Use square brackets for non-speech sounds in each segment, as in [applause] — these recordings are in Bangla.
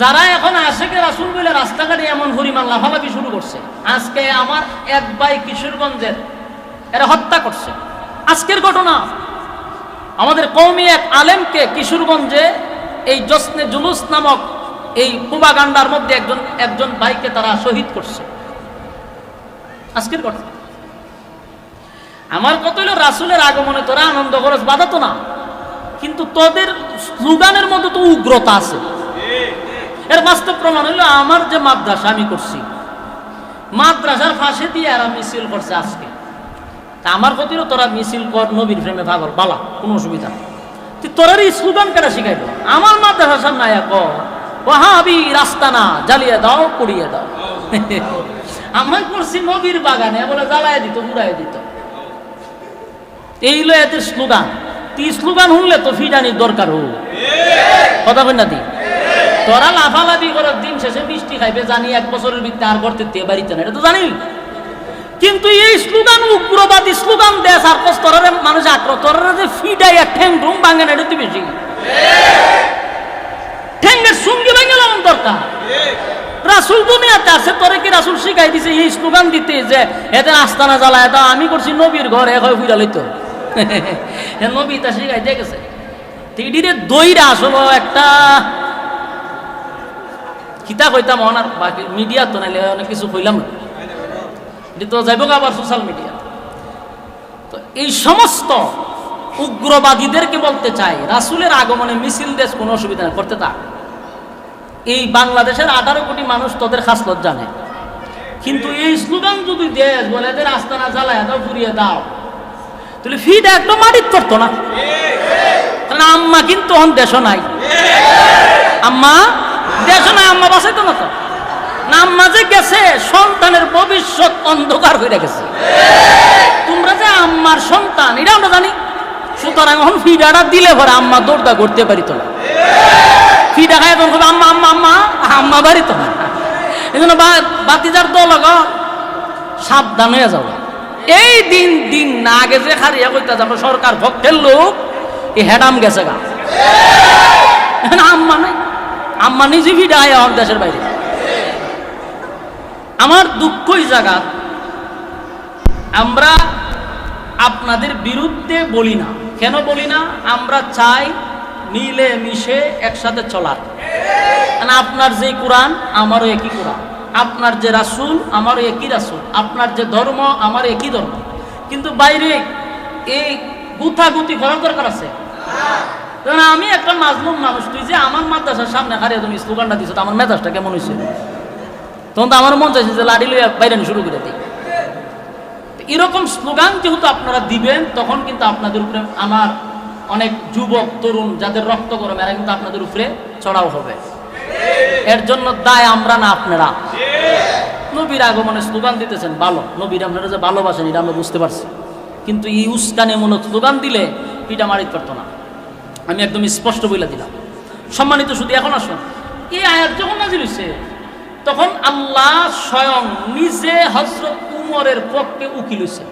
যারা এখন আশেকে রাসুল বলে রাস্তাঘাটে এমন পরিমাণ লাফালাফি শুরু করছে, আজকে আমার এক ভাই কিশোরগঞ্জের, এরা হত্যা করছে। আজকের ঘটনা, আমাদের কৌমি এক আলেমকে কিশোরগঞ্জে এই জসনে জুলুস নামক এই কুবাগান্ডার মধ্যে একজন একজন ভাইকে তারা শহীদ করছে। আজকের ঘটনা। আমার কত হলো, রাসুলের আগমনে তোরা আনন্দ খরচ বাধাতো না। কিন্তু তোদের স্লোগানের মধ্যে তো উগ্রতা আছে। এর বাস্তব প্রমাণ হলো আমার যে মাদ্রাসা আমি করছি। মাদ্রাসার ফাঁসে দিয়ে এরা মিছিল করছে আজকে। তা আমার ক্ষতিরও তোরা মিছিল কর, নবীর প্রেমে পাগল, বালা, কোনো অসুবিধা তুই তোরার এই স্লোগান কেন শিখাইল আমার মাদ্রাসার সামনে আয়া ক ওহাবি রাস্তা না, জ্বালিয়ে দাও, পুড়িয়ে দাও। আমার করছি নবীর বাগানে, বলে জ্বালায় দিত পুড়াই দিত। এই হলো এদের স্লোগান। তুই স্লোগান শুনলে তো ফিডানির দরকার হোক। কথা কই না দি? তোরা লাফালাফি করার দিন শেষে মিষ্টি খাইবে, জানি এক বছরের ভিত্তি আর করতে তে বাড়িতে না এটা তো জানি। কিন্তু এই স্লোগান, উগ্রবাদী স্লোগান দেশ আর তোরারে মানুষ আক্রো তোরারে যে ফিডাই এক ঠ্যাং ঢুং ভাঙে না, এটা তুই বেশি। ঠ্যাঙ্গের সঙ্গে ভেঙে যেমন দরকার। রাসুল দুনিয়াতে আছে, তোরে কি রাসুল শিখাই দিছে এই স্লোগান দিতে যে, এদের আস্তানা জ্বালায় তা আমি করছি নবীর ঘর, এক হয় ফুইরা লইতো। [laughs] নবী তা শিখাই দিয়ে গেছে। তিডিরে দইরা আসলো একটা কিতা কইতাম অনার বাকি মিডিয়া তো নাইলে অনেক কিছু কইলাম না তো যাইব আবার সোশ্যাল মিডিয়া তো এই সমস্ত উগ্রবাদীদেরকে বলতে চাই, রাসুলের আগমনে মিছিল দেশ কোনো অসুবিধা নেই, করতে তা এই বাংলাদেশের আঠারো কোটি মানুষ তোদের খাসলত জানে কিন্তু এই স্লোগান যদি দেশ বলে এদের আস্তানা জ্বালায় দাও ঘুরিয়ে দাও। তাহলে ফিটা একদম মাটিত করতো না। আম্মা কিন্তু অন দেশ নাই। আম্মা দেশ নাই আম্মা বাঁচাইতো না তো? না, আম্মা যে গেছে, সন্তানের ভবিষ্যৎ অন্ধকার হয়ে গেছে। তোমরা যে আম্মার সন্তান এটা আমরা জানি। সুতরাং এখন ফিডাটা দিলে পরে আম্মা দৌড়দা করতে পারিত না। ফিডা খায় তখন আম্মা আম্মা আম্মা আম্মা বাড়িত না। এই জন্য বাতিজার দল সাবধান হয়ে যাও। এই দিন দিন না যে খারিয়া কইতা যাব সরকার ভক্তের লোক, এই হেডাম গেছে গা। আম্মা নাই। আম্মা নিজে ফিডা হয় আমার দেশের বাইরে। আমার দুঃখই জায়গা আমরা আপনাদের বিরুদ্ধে বলি না। কেন বলি না? আমরা চাই মিলে মিশে একসাথে চলার। আপনার যে কোরআন, আমারও একই কোরআন। আপনার যে রাসূল, আমারও একই রাসূল। আপনার যে ধর্ম আমার একই ধর্ম। কিন্তু বাইরে এই গুথাগুতি করার দরকার আছে? কারণ আমি একটা মাজলুম মানুষ, তুই যে আমার মাদ্রাসার সামনে হারিয়ে তুমি স্লোগানটা দিছো আমার মেজাজটা কেমন হয়েছে তখন তো আমার মন চাইছে যে লাড়ি লইয়া বাইরে শুরু করে দিই। এরকম স্লোগান যেহেতু আপনারা দিবেন, তখন কিন্তু আপনাদের উপরে আমার অনেক যুবক, তরুণ, যাদের রক্ত গরম, এরা কিন্তু আপনাদের উপরে চড়াও হবে। এর জন্য দায় আমরা না আপনারা। নবীর আগমনে স্লোগান দিতেছেন, ভালো। নবীর আপনারা যে ভালোবাসেন, এটা আমরা বুঝতে পারছি। কিন্তু এই উস্কানিমূলক স্লোগান দিলে পিটা মারিত পারতো না। আমি একদম স্পষ্ট বইলা দিলাম। সম্মানিত শুধু এখন আসুন। এই আয়াত যখন নাজির হয়েছে তখন আল্লাহ স্বয়ং নিজে হজরত উমরের পক্ষে উকিল হয়েছে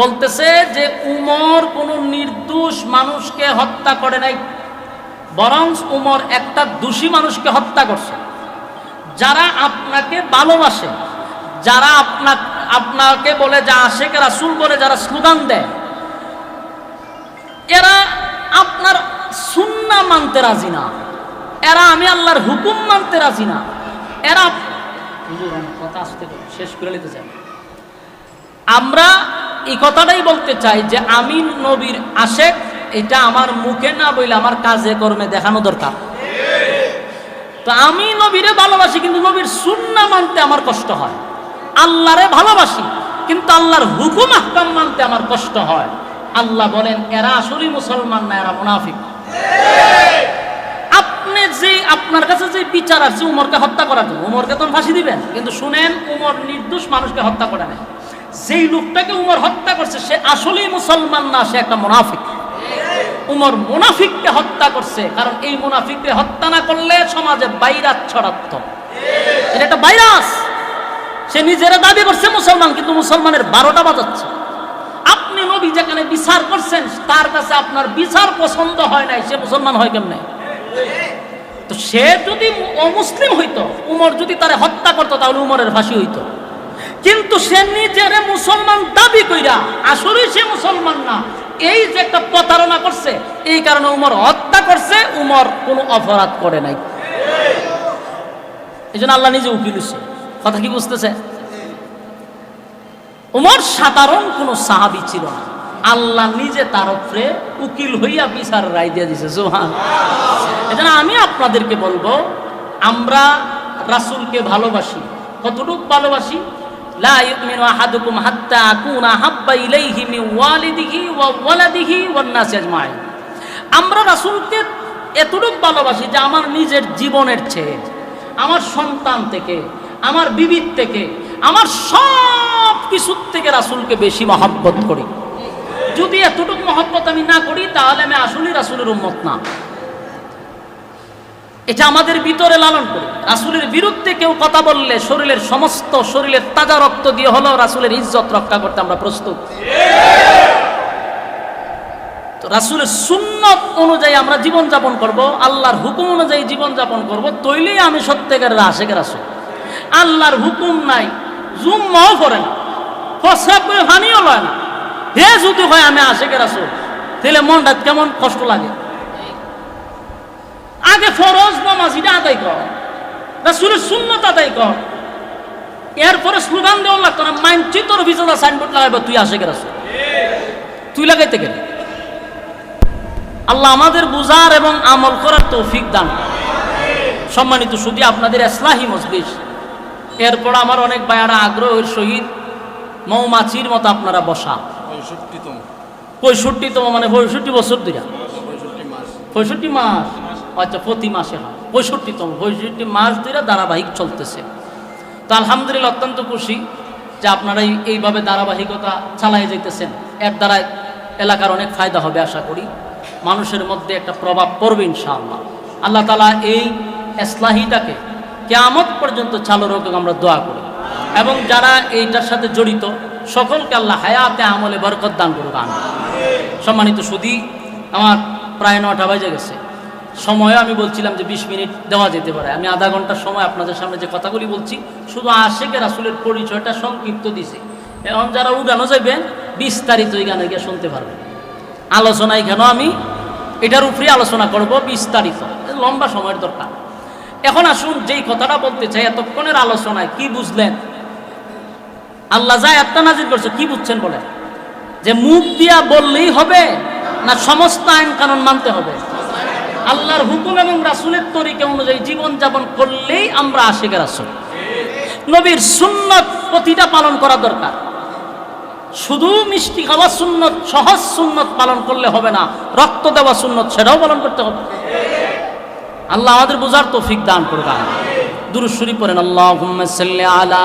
বলতেছে যে উমর কোন নির্দোষ মানুষকে হত্যা করে নাই, বরং উমর একটা দোষী মানুষকে হত্যা করছে। যারা আপনাকে ভালোবাসে, যারা আপনা আপনাকে বলে যা আশেকে রাসুল বলে যারা স্লোগান দেয় এরা আপনার সুন্না মানতে রাজি না। এরা আমি আল্লাহর হুকুম মানতে রাজি না। এরা কথা আসতে শেষ করে নিতে চাই। আমরা এই কথাটাই বলতে চাই যে আমি নবীর আশেক, এটা আমার মুখে না বইলে আমার কাজে কর্মে দেখানো দরকার। তো আমি নবীরে ভালোবাসি, কিন্তু নবীর সুন্না মানতে আমার কষ্ট হয়। আল্লাহরে ভালোবাসি, কিন্তু আল্লাহর হুকুম, আহকাম মানতে আমার কষ্ট হয়। আল্লাহ বলেন, এরা আসলেই মুসলমান না, এরা মুনাফিক। আপনি যে, আপনার কাছে যে বিচার আছে উমরকে হত্যা করার জন্য, উমরকে তো ফাঁসি দিবেন। কিন্তু শুনেন, উমর নির্দোষ মানুষকে হত্যা করে নাই। যেই লোকটাকে উমর হত্যা করছে, সে আসলেই মুসলমান না, সে একটা মুনাফিক। উমর মুনাফিককে হত্যা করছে, কারণ এই মুনাফিককে হত্যা না করলে সমাজে বাইরাত ছড়াত। এটা একটা ভাইরাস। সে নিজেরা দাবি করছে, মুসলমান, কিন্তু মুসলমানের বারোটা বাজাচ্ছে। যেখানে বিচার করছেন, তার কাছে আপনার বিচার পছন্দ হয় নাই, সে মুসলমান হয় কেমনে? তো সে যদি অমুসলিম হইতো, উমর যদি তারে হত্যা করতো, তাহলে উমরের ফাঁসি হইতো। কিন্তু সে নিজের মুসলমান দাবি কইরা, আসলে সে মুসলমান না। এই যে একটা প্রতারণা করছে, এই কারণে উমর হত্যা করছে, উমর কোনো অপরাধ করে নাই। এই জন্য আল্লাহ নিজে উকিল কথা কি বুঝতেছে? উমর সাধারণ কোনো সাহাবি ছিল না। আল্লাহ নিজে তার উপরে উকিল হইয়া বিচার রায় দিয়ে দিছে সোহান এজন্য আমি আপনাদেরকে বলব, আমরা রাসূলকে ভালোবাসি। কতটুক ভালোবাসি? লা ইউমিনু আহাদুকুম হাত্তা আকুনা হাব্বা ইলাইহি মিন ওয়ালিদিহি ওয়া ওয়ালাদিহি ওয়ান নাসি আজমাইন। আমরা রাসূলকে এতটুক ভালোবাসি যে আমার নিজের জীবনের চেয়ে, আমার সন্তান থেকে, আমার বিবির থেকে, আমার সব কিছুর থেকে রাসূলকে বেশি মহব্বত করি। যদি এতটুকু মহব্বত আমি না করি, তাহলে আমি আসলেই রাসূলের উম্মত না। এটা আমাদের ভিতরে লালন করি। রাসূলের বিরুদ্ধে কেউ কথা বললে শরীরের সমস্ত শরীরের তাজা রক্ত দিয়ে হলেও রাসূলের ইজ্জত রক্ষা করতে আমরা প্রস্তুত। তো রাসূলের সুন্নত অনুযায়ী আমরা জীবন যাপন করব, আল্লাহর হুকুম অনুযায়ী জীবন যাপন করব, তৈলেই আমি সত্যিকারের আশেখ রাসুল। আল্লাহর হুকুম নাই, জুম্মাও করে না প্রস্রাব করে পানিও লয় না। হে যদি হয় আমি আশেখ রাসূল। তাহলে মনটা কেমন কষ্ট লাগে? আগে ফরজ নামাজিটা আদায় কর। রাসূলের সুন্নত আদায় কর। এরপরে স্লোগান দেওয়া লাগতো না মানছি তোর ভিতরে সাইনবোর্ড লাগাইবা, তুই আসে গেরাস তুই লাগাইতে গেলে। আল্লাহ আমাদের বুঝার এবং আমল করার তৌফিক দান। সম্মানিত শুধু আপনাদের এসলাহি মজলিস। এরপর আমার অনেক বায়ারা আগ্রহের সহিত মৌমাছির মতো আপনারা বসা। পঁয়ষট্টিতম। মানে পঁয়ষট্টি বছর দুইটা পঁয়ষট্টি মাস। আচ্ছা প্রতি মাসে হয়। পঁয়ষট্টিতম পঁয়ষট্টি মাস ধরে ধারাবাহিক চলতেছে। তো আলহামদুলিল্লাহ অত্যন্ত খুশি যে আপনারা এইভাবে ধারাবাহিকতা চালাই যেতেছেন এর দ্বারা এলাকার অনেক ফায়দা হবে আশা করি। মানুষের মধ্যে একটা প্রভাব পড়বে ইনশাআল্লাহ। আল্লাহ তালা এই এসলাহিটাকে কেয়ামত পর্যন্ত চালু হোক আমরা দোয়া করি। এবং যারা এইটার সাথে জড়িত সকলকে আল্লাহ হায়াতে আমলে বরকত দান করুক আমি সম্মানিত সুদী আমার প্রায় নটা বাজে গেছে। সময়ও আমি বলছিলাম যে বিশ মিনিট দেওয়া যেতে পারে। আমি আধা ঘণ্টার সময় আপনাদের সামনে যে কথাগুলি বলছি, শুধু আশেকের রাসুলের পরিচয়টা সংক্ষিপ্ত দিছে। এখন যারা উগানো যাবেন বিস্তারিত ওই গানে গিয়ে শুনতে পারবেন। আলোচনায় কেন আমি এটার উপরে আলোচনা করব, বিস্তারিত। লম্বা সময়ের দরকার। এখন আসুন যেই কথাটা বলতে চাই, এতক্ষণের আলোচনায় কি বুঝলেন? আল্লাহ যা একটা নাজির করছে, কি বুঝছেন বলেন? যে মুখ দিয়া বললেই হবে না সমস্ত আইন কানুন মানতে হবে? আল্লাহর হুকুম এবং রাসুলের তরিকা অনুযায়ী জীবন যাপন করলেই আমরা আশেকের রাসুল নবীর সুন্নত প্রতিটা পালন করা দরকার। শুধু মিষ্টি খাওয়া সুন্নত, সহজ সুন্নত পালন করলে হবে না, রক্ত দেওয়া সুন্নত, সেটাও পালন করতে হবে। আল্লাহ আমাদের বোঝার তৌফিক দান করবে দুরুশ্বরী পড়েন সাল্লি আলা